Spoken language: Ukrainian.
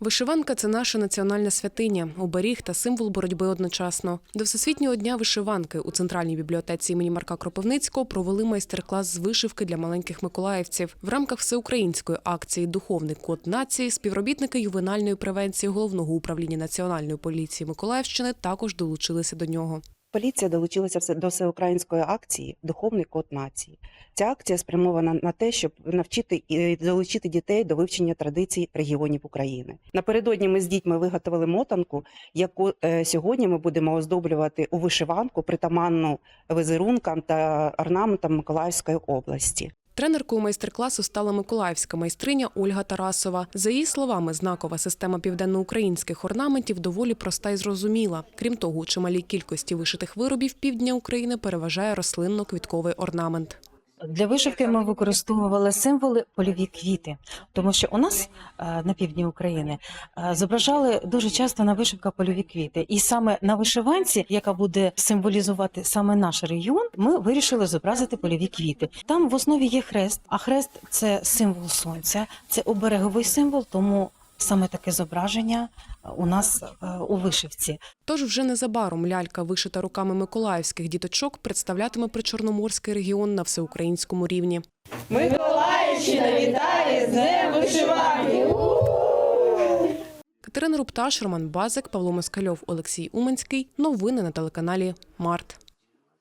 Вишиванка це наша національна святиня, оберіг та символ боротьби одночасно. До Всесвітнього дня вишиванки у центральній бібліотеці імені Марка Кропивницького провели майстер-клас з вишивки для маленьких миколаївців. В рамках всеукраїнської акції Духовний код нації співробітники ювенальної превенції головного управління національної поліції Миколаївщини також долучилися до нього. Поліція долучилася до всеукраїнської акції Духовний код нації. Ця акція спрямована на те, щоб навчити і долучити дітей до вивчення традицій регіонів України. Напередодні ми з дітьми виготовили мотанку, яку е, сьогодні ми будемо оздоблювати у вишиванку притаманну визерункам та орнаментам Миколаївської області. Тренеркою майстер-класу стала миколаївська майстриня Ольга Тарасова. За її словами, знакова система південноукраїнських орнаментів доволі проста і зрозуміла. Крім того, у чималій кількості вишитих виробів півдня України переважає рослинно-квітковий орнамент. Для вишивки ми використовували символи польові квіти, тому що у нас е, на півдні України е, зображали дуже часто на вишивках польові квіти. І саме на вишиванці, яка буде символізувати саме наш регіон, ми вирішили зобразити польові квіти. Там в основі є хрест, а хрест це символ сонця, це обереговий символ, тому саме таке зображення е, у нас е, у вишивці. Тож вже незабаром лялька, вишита руками миколаївських діточок, представлятиме причорноморський регіон на всеукраїнському рівні. Миколаївщина вітає з Днем вишиванки! Катерина Рупташ, Роман Базик, Павло Москальов, Олексій Уманський. Новини на телеканалі Март.